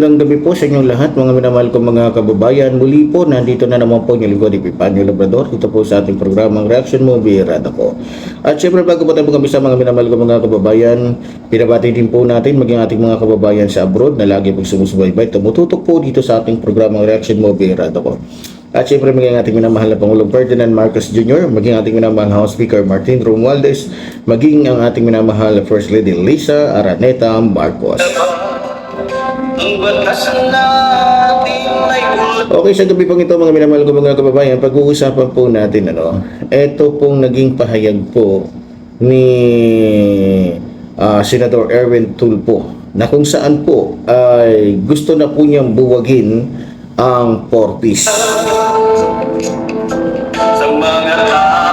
Magandang gabi po sa inyong lahat mga minamahal kong mga kababayan. Muli po, nandito na naman po yung lingkod ni Pipanyo Labrador. Ito po sa ating programang Reaction Movie Rada ko. At syempre bago po tayo mag sa mga minamahal kong mga kababayan, pinabati din po natin maging ating mga kababayan sa abroad na lagi pong sumusubaybay. Tumututok po dito sa ating programang Reaction Movie Rada ko. At syempre maging ating minamahal na Pangulong Ferdinand Marcos Jr., maging ating minamahal House Speaker Martin Romualdez, maging ang ating minamahal na First Lady Lisa Araneta Marcos. Okay, sa gabi pong ito mga minamahal ko mga kababayan, pag-uusapan po natin ano, ito pong naging pahayag po ni ah, Senador Erwin Tulpo na kung saan po ay gusto na po niyang buwagin ang Portis.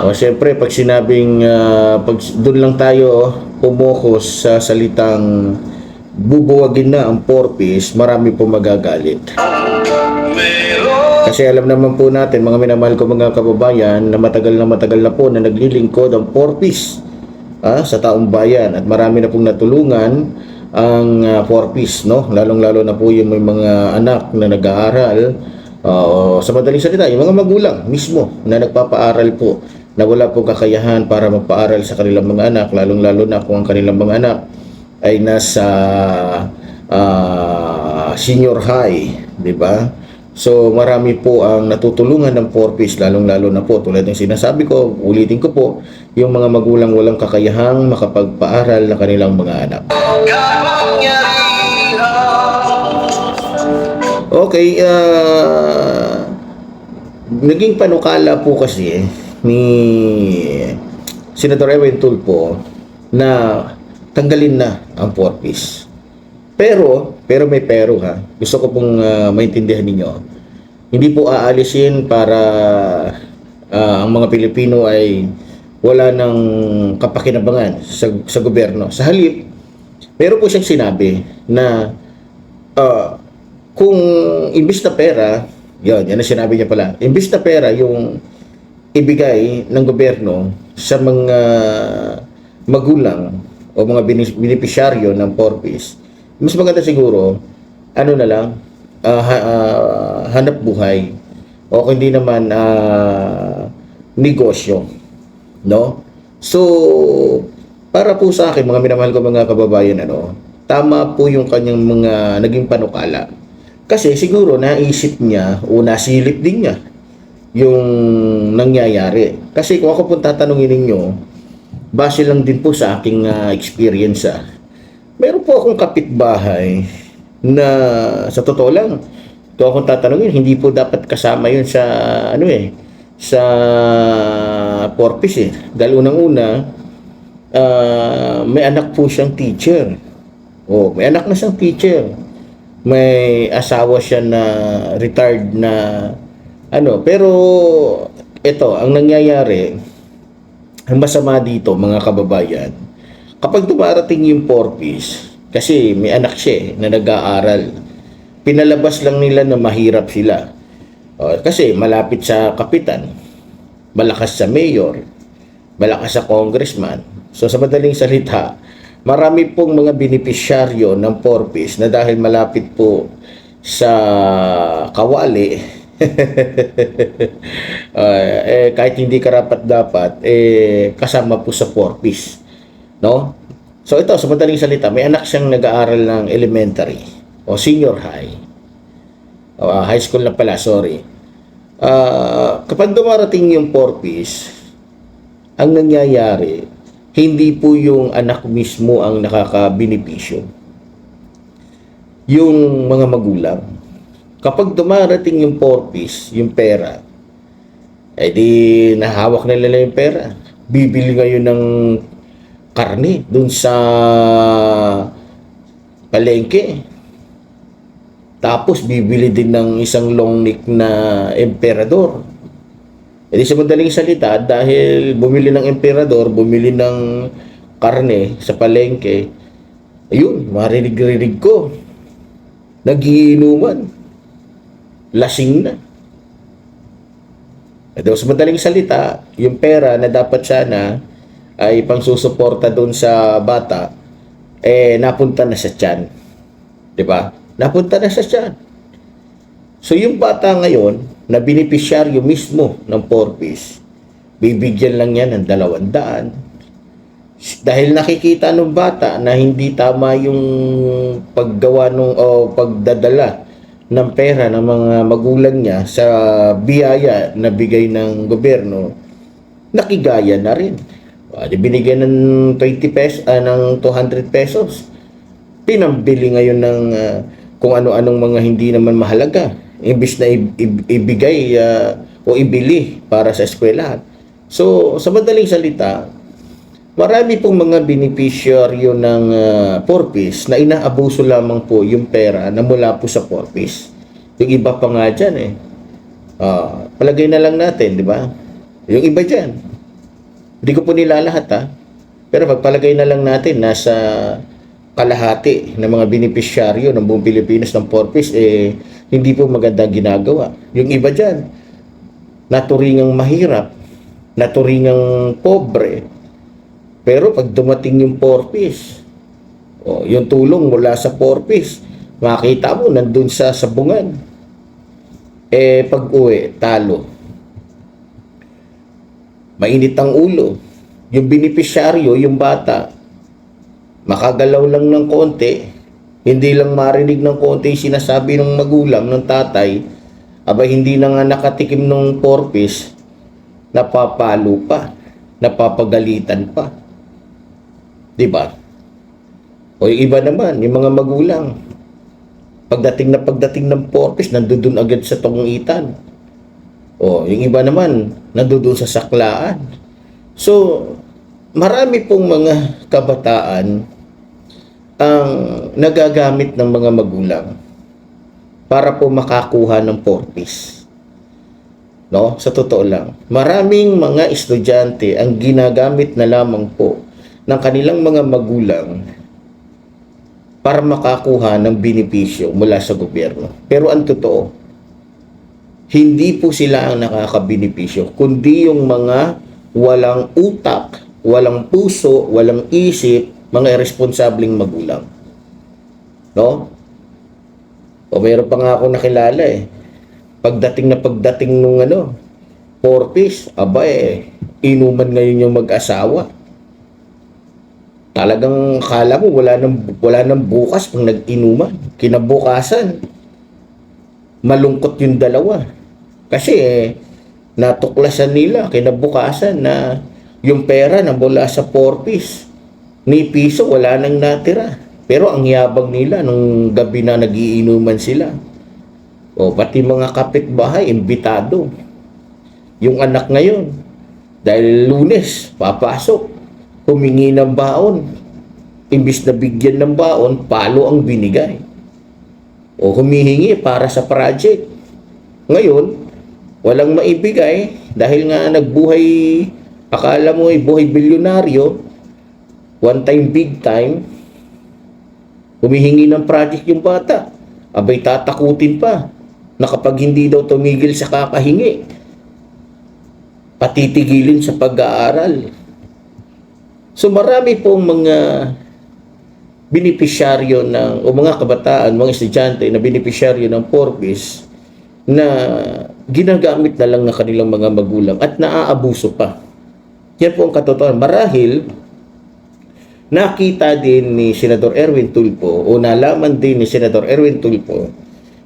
O siyempre pag sinabing ah, pag doon lang tayo pumokos sa salitang bubuwagin na ang Portis, marami po magagalit. Kasi alam naman po natin, mga minamahal ko mga kababayan, na matagal na matagal na po na naglilingkod ang Porpis ah, sa taong bayan at marami na pong natulungan ang uh, Porpis, no? Lalong-lalo na po yung may mga anak na nag-aaral ah, o sa madaling salita, yung mga magulang mismo na nagpapaaral po na wala pong kakayahan para magpaaral sa kanilang mga anak, lalong-lalo na kung ang kanilang mga anak ay nasa ah, senior high, di ba? So marami po ang natutulungan ng Porpis lalong-lalo na po tulad ng sinasabi ko, ulitin ko po, yung mga magulang walang kakayahang makapagpaaral ng kanilang mga anak. Okay, ah naging panukala po kasi ni Senator Erwin Tulpo na tanggalin na ang Porpis. Pero, pero may pero ha. Gusto ko pong ah, maintindihan ninyo. Hindi po aalisin para ah, ang mga Pilipino ay wala ng kapakinabangan sa, sa gobyerno. Sa halip, meron po siyang sinabi na ah, kung imbis na pera, yun, yan ang sinabi niya pala, imbis na pera yung ibigay ng gobyerno sa mga magulang o mga benepisyaryo ng Porpis, mas maganda siguro, ano na lang, ah, ha- ah, hanap buhay o hindi naman ah, negosyo. No? So, para po sa akin, mga minamahal ko mga kababayan, ano, tama po yung kanyang mga naging panukala. Kasi siguro naisip niya o nasilip din niya yung nangyayari. Kasi kung ako po tatanungin ninyo, base lang din po sa aking ah, experience ah. Meron po akong kapitbahay na sa totoo lang, kung akong tatanungin, hindi po dapat kasama yun sa ano eh, sa porpis eh. Dahil unang-una, ah, may anak po siyang teacher. Oh, may anak na siyang teacher. May asawa siya na retired na ano, pero ito, ang nangyayari, ang masama dito, mga kababayan, kapag dumarating yung porpis, kasi may anak siya eh, na nag-aaral, pinalabas lang nila na mahirap sila. O, kasi malapit sa kapitan, malakas sa mayor, malakas sa congressman. So sa madaling salita, marami pong mga benepisyaryo ng Porpis na dahil malapit po sa kawali, uh, eh, kahit hindi karapat dapat, eh, kasama po sa Porpis. No? So ito, sa madaling salita, may anak siyang nag-aaral ng elementary o senior high. Ah, high school na pala, sorry. Ah, kapag dumarating yung Porpis, ang nangyayari, hindi po yung anak mismo ang nakakabenepisyo. Yung mga magulang. Kapag dumarating yung porpis, yung pera, eh di nahawak na nila yung pera. Bibili ngayon ng karne dun sa palengke. Tapos bibili din ng isang long neck na emperador. E di sa madaling salita, dahil bumili ng emperador, bumili ng karne sa palengke, ayun, marinig-rinig ko. Nagiinuman. Lasing na. Di, sa madaling salita, yung pera na dapat sana ay pangsusuporta doon sa bata, eh napunta na sa tiyan. 'Di ba? Napunta na sa tiyan. So yung bata ngayon na beneficiaryo mismo ng 4-piece, bibigyan lang yan ng dalawang daan. Dahil nakikita ng bata na hindi tama yung paggawa nung o pagdadala ng pera ng mga magulang niya sa biyaya na bigay ng gobyerno, nakigaya na rin. Uh, binigyan ng 20 pesos, ng 200 pesos. Pinambili ngayon ng ah, kung ano-anong mga hindi naman mahalaga. Imbis na ibigay ah, o ibili para sa eskwelahan. So, sa madaling salita, marami pong mga beneficiaryo ng uh, Porpis na inaabuso lamang po yung pera na mula po sa Porpis. Yung iba pa nga dyan eh. Ah, palagay na lang natin, di ba? Yung iba dyan. Hindi ko po nilalahat ha. Pero pagpalagay na lang natin, nasa kalahati ng mga beneficiaryo ng buong Pilipinas ng Porpis, eh, hindi po magandang ginagawa. Yung iba dyan, naturingang mahirap, naturingang pobre, pero pag dumating yung Porpis, o yung tulong mula sa Porpis, makita mo nandun sa sabungan. Eh, pag uwi, talo. Mainit ang ulo. Yung beneficiaryo, yung bata, makagalaw lang ng konti, hindi lang marinig ng konti sinasabi ng magulang, ng tatay, aba hindi na nga nakatikim ng porpis, napapalo pa, napapagalitan pa. Di ba? O yung iba naman, yung mga magulang, pagdating na pagdating ng porpis, nandoon agad sa tungitan. O, yung iba naman, nandoon sa saklaan. So, marami pong mga kabataan ang nagagamit ng mga magulang para po makakuha ng porpis. No? Sa totoo lang. Maraming mga estudyante ang ginagamit na lamang po ng kanilang mga magulang para makakuha ng benepisyo mula sa gobyerno. Pero ang totoo, hindi po sila ang nakakabenepisyo, kundi yung mga walang utak, walang puso, walang isip, mga irresponsableng magulang. No? O meron pa nga ako nakilala eh. Pagdating na pagdating nung ano, four piece, aba eh, inuman ngayon yung mag-asawa. Talagang kala mo wala nang wala nang bukas pag nag-inuman. Kinabukasan malungkot yung dalawa. Kasi eh, natuklasan nila kinabukasan na yung pera na mula sa four piece ni piso wala nang natira. Pero ang yabang nila nung gabi na nagiinuman sila. O pati mga kapitbahay imbitado. Yung anak ngayon dahil lunes papasok humingi ng baon. Imbis na bigyan ng baon, palo ang binigay. O humihingi para sa project. Ngayon, walang maibigay dahil nga nagbuhay, akala mo ay buhay bilyonaryo, one time, big time, humihingi ng project yung bata. Abay tatakutin pa na kapag hindi daw tumigil sa kakahingi, patitigilin sa pag-aaral. So marami pong mga beneficiaryo ng o mga kabataan, mga estudyante na beneficiaryo ng Forbes na ginagamit na lang ng kanilang mga magulang at naaabuso pa. Yan po ang katotohanan. Marahil nakita din ni Senador Erwin Tulfo o nalaman din ni Senador Erwin Tulfo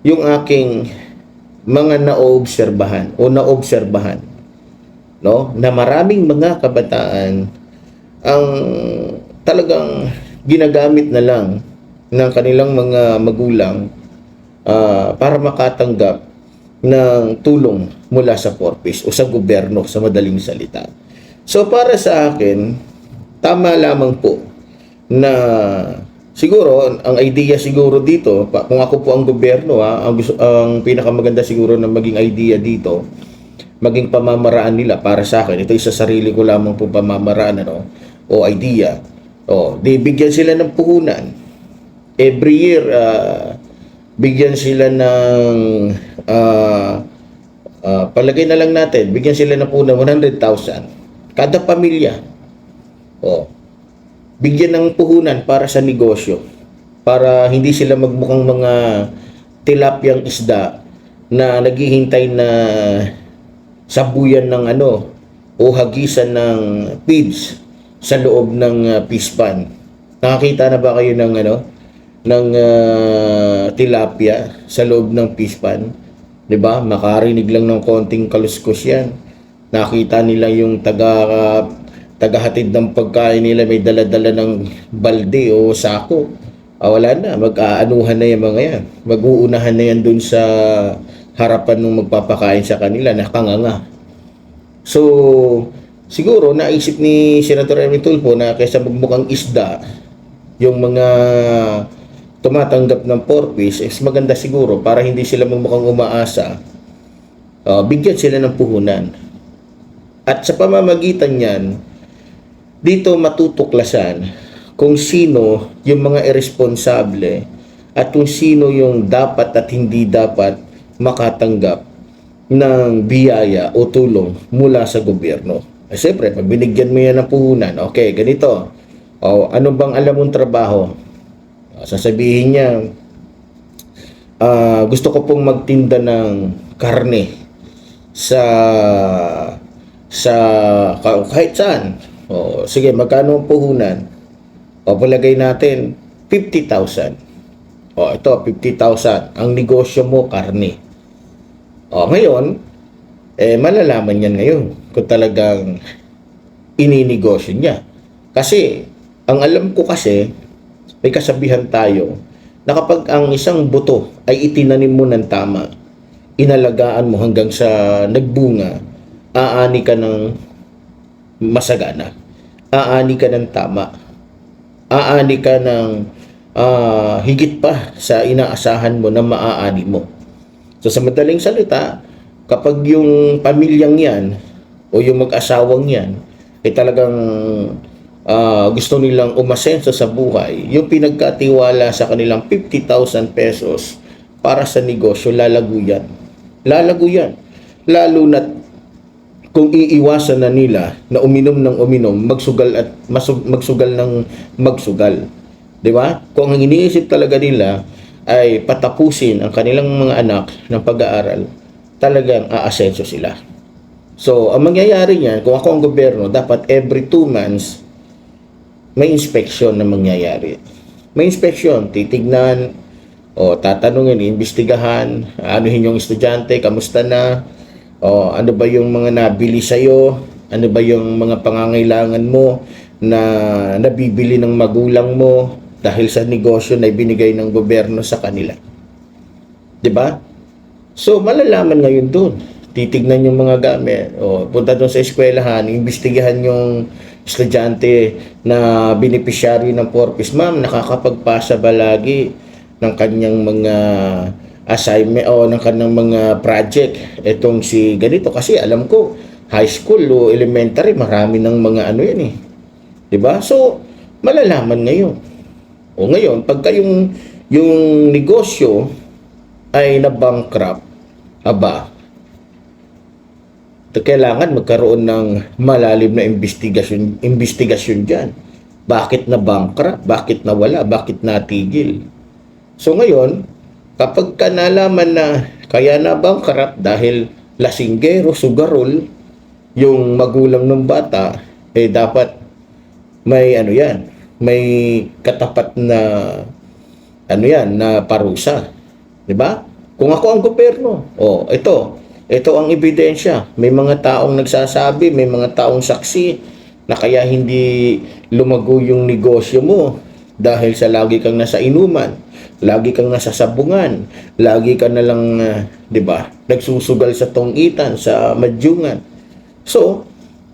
yung aking mga naoobserbahan o naobserbahan no na maraming mga kabataan ang talagang ginagamit na lang ng kanilang mga magulang ah, para makatanggap ng tulong mula sa Porpis o sa gobyerno sa madaling salita. So para sa akin, tama lamang po na siguro ang idea siguro dito, kung ako po ang gobyerno ha, ang, gusto, ang pinakamaganda siguro na maging idea dito, maging pamamaraan nila para sa akin. Ito isa sarili ko lamang po pamamaraan ano, o idea. O, di bigyan sila ng puhunan. Every year, ah, bigyan sila ng ah, ah, palagay na lang natin, bigyan sila ng puhunan 100,000 kada pamilya. O, bigyan ng puhunan para sa negosyo. para hindi sila magmukhang mga tilapyang isda na naghihintay na sabuyan ng ano o hagisan ng feeds sa loob ng uh, fish pan. Nakakita na ba kayo ng ano ng ah, tilapia sa loob ng fish pan? 'Di ba? Makarinig lang ng konting kaluskos 'yan. Nakita nila yung taga tagahatid ng pagkain nila may dala-dala ng balde o sako. Ah, wala na, mag-aanuhan na yung mga yan. Mag-uunahan na yan dun sa harapan ng magpapakain sa kanila, nakanganga. So, siguro naisip ni Senator Erwin Tulfo na kaysa magmukhang isda, yung mga tumatanggap ng pork piece, is maganda siguro para hindi sila magmukhang umaasa, uh, bigyan sila ng puhunan. At sa pamamagitan niyan, dito matutuklasan kung sino yung mga irresponsable at kung sino yung dapat at hindi dapat makatanggap ng biyaya o tulong mula sa gobyerno. Eh, siyempre, pag binigyan mo yan ng puhunan, okay, ganito. O, ano bang alam mong trabaho? Sasabihin niya, "Ah, gusto ko pong magtinda ng karne sa sa ka- kahit saan. O, sige, magkano ang puhunan? O, palagay natin, 50,000. O, ito, 50,000. Ang negosyo mo, karne. O, ngayon, eh, malalaman yan ngayon kung talagang ininegosyo niya. Kasi, ang alam ko kasi, may kasabihan tayo, na kapag ang isang buto ay itinanim mo ng tama, inalagaan mo hanggang sa nagbunga, aani ka ng masagana. Aani ka ng tama. Aani ka ng ah, higit pa sa inaasahan mo na maaani mo. So sa madaling salita, kapag yung pamilyang yan o yung mag-asawang yan ay talagang ah, gusto nilang umasenso sa buhay, yung pinagkatiwala sa kanilang 50,000 pesos para sa negosyo, lalago yan. Lalago yan. Lalo na kung iiwasan na nila na uminom ng uminom, magsugal at masug, magsugal ng magsugal. 'Di ba? Kung ang iniisip talaga nila ay patapusin ang kanilang mga anak ng pag-aaral, talagang aasenso sila. So, ang mangyayari niyan, kung ako ang gobyerno, dapat every two months, may inspection na mangyayari. May inspection, titignan, o tatanungin, imbestigahan, anuhin yung estudyante, kamusta na, o ano ba yung mga nabili sa'yo, ano ba yung mga pangangailangan mo na nabibili ng magulang mo dahil sa negosyo na ibinigay ng gobyerno sa kanila. 'Di ba? So, malalaman ngayon doon. Titignan yung mga gamit. O, punta doon sa eskwelahan, imbestigahan yung estudyante na beneficiary ng Porpis. Ma'am, nakakapagpasa ba lagi ng kanyang mga assignment o ng kanyang mga project itong si ganito kasi alam ko high school o elementary marami ng mga ano yan eh ba so malalaman ngayon o ngayon pagka yung yung negosyo ay na bankrupt aba kailangan magkaroon ng malalim na investigasyon investigasyon diyan bakit na bankrupt? Bakit nawala bakit natigil? So ngayon kapag ka nalaman na kaya na dahil lasinggero sugarol yung magulang ng bata eh dapat may ano yan may katapat na ano yan na parusa di ba kung ako ang gobyerno oh ito ito ang ebidensya. May mga taong nagsasabi may mga taong saksi na kaya hindi lumago yung negosyo mo dahil sa lagi kang nasa inuman lagi kang nasa sabungan lagi ka na lang ah, 'di ba nagsusugal sa tongitan sa madyungan so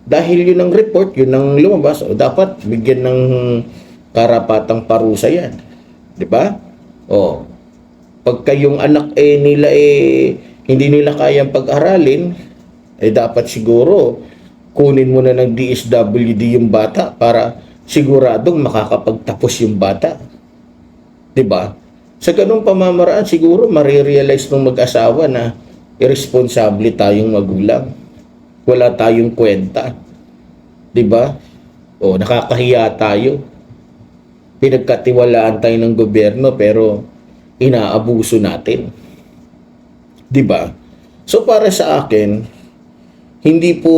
dahil yun ang report yun ang lumabas o dapat bigyan ng karapatang parusa yan. 'di ba o pagka yung anak eh nila eh hindi nila kayang pag-aralin eh dapat siguro kunin mo na ng DSWD yung bata para siguradong makakapagtapos yung bata. 'di ba sa ganung pamamaraan siguro marirealize ng mag-asawa na irresponsible tayong magulang. Wala tayong kwenta. 'di ba o nakakahiya tayo. Pinagkatiwalaan tayo ng gobyerno pero inaabuso natin. 'Di ba? So para sa akin, hindi po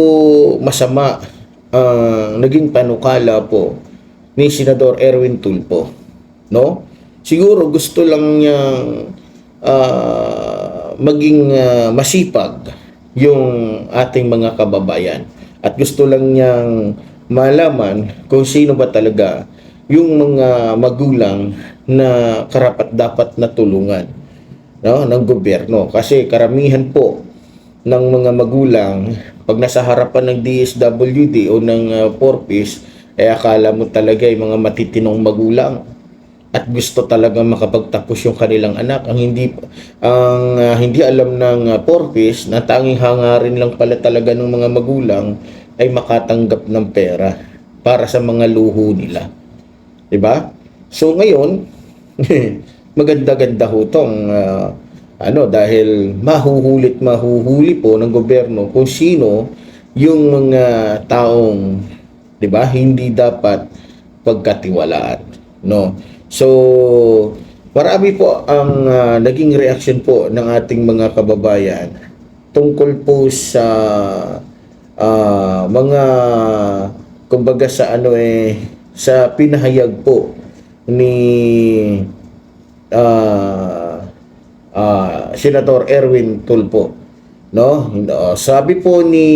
masama ang naging panukala po ni Senador Erwin Tulfo, no? Siguro gusto lang niyang ah, maging ah, masipag yung ating mga kababayan at gusto lang niyang malaman kung sino ba talaga yung mga magulang na karapat dapat na tulungan no ng gobyerno. Kasi karamihan po ng mga magulang pag nasa harapan ng DSWD o ng uh, Porpis eh akala mo talaga yung mga matitinong magulang at gusto talaga makapagtapos yung kanilang anak. Ang hindi ang uh, hindi alam ng uh, Porpis na tanging hangarin lang pala talaga ng mga magulang ay makatanggap ng pera para sa mga luho nila 'di ba so ngayon maganda-ganda ho tong ah, ano dahil mahuhulit mahuhuli po ng gobyerno kung sino yung mga taong 'di ba hindi dapat pagkatiwalaan no? So marami po ang ah, naging reaction po ng ating mga kababayan tungkol po sa ah, mga kumbaga sa ano eh sa pinahayag po ni ah ah, Senator Erwin Tulfo no? Ah, sabi po ni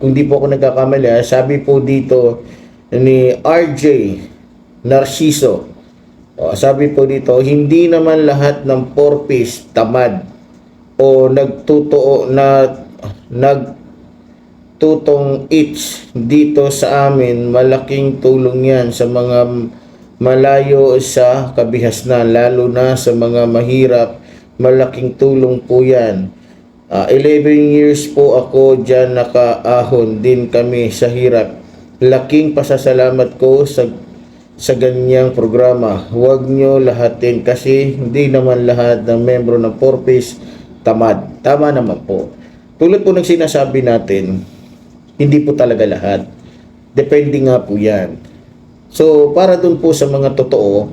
kung di po ako nagkakamali ah, sabi po dito ni RJ Narciso Ah, sabi po dito hindi naman lahat ng porpoise tamad o nagtutuo na nag tutong each dito sa amin malaking tulong yan sa mga malayo sa kabihasnan lalo na sa mga mahirap malaking tulong po yan Ah, 11 years po ako dyan nakaahon din kami sa hirap laking pasasalamat ko sa sa ganyang programa. Huwag nyo lahatin kasi hindi naman lahat ng membro ng Porpis tamad. Tama naman po. Tulad po ng sinasabi natin, hindi po talaga lahat. Depende nga po yan. So, para dun po sa mga totoo,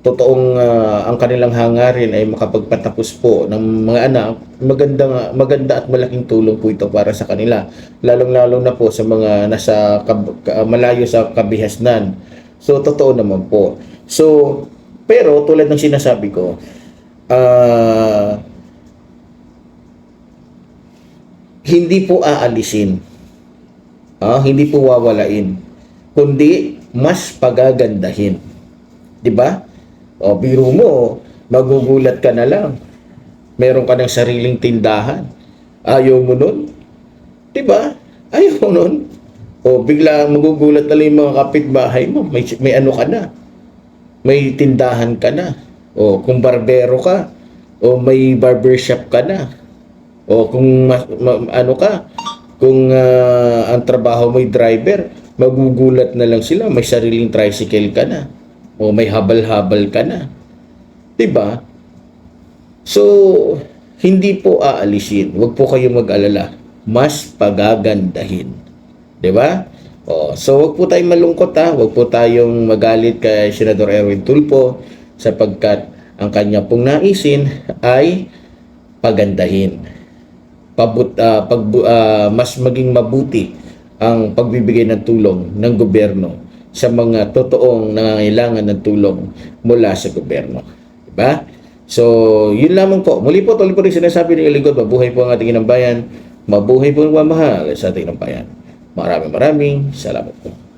totoong ah, ang kanilang hangarin ay makapagpatapos po ng mga anak, maganda, nga- maganda at malaking tulong po ito para sa kanila. Lalong-lalo na po sa mga nasa kab- ka- malayo sa kabihasnan. So, totoo naman po. So, pero tulad ng sinasabi ko, ah hindi po aalisin. Ah, hindi po wawalain. Kundi mas pagagandahin. 'Di ba? O biro mo, magugulat ka na lang. Meron ka ng sariling tindahan. Ayaw mo nun? 'Di ba? Ayaw mo nun. O bigla magugulat na lang yung mga kapitbahay mo. May, may ano ka na. May tindahan ka na. O kung barbero ka. O may barbershop ka na. O kung ma- ma- ano ka, kung ah, ang trabaho mo'y driver, magugulat na lang sila, may sariling tricycle ka na. O may habal-habal ka na. 'Di ba? So, hindi po aalisin. Huwag po kayong mag-alala. Mas pagagandahin. 'Di ba? O, so huwag po tayong malungkot ha. Huwag po tayong magalit kay Senador Erwin Tulfo sapagkat ang kanya pong naisin ay pagandahin pabut ah, pag ah, mas maging mabuti ang pagbibigay ng tulong ng gobyerno sa mga totoong nangangailangan ng tulong mula sa gobyerno. Diba? So, yun lamang po. Muli po, tuloy po rin sinasabi ng Ilingkod, mabuhay po ang ating inang bayan, mabuhay po ang mamahal sa ating inang bayan. Maraming maraming salamat po.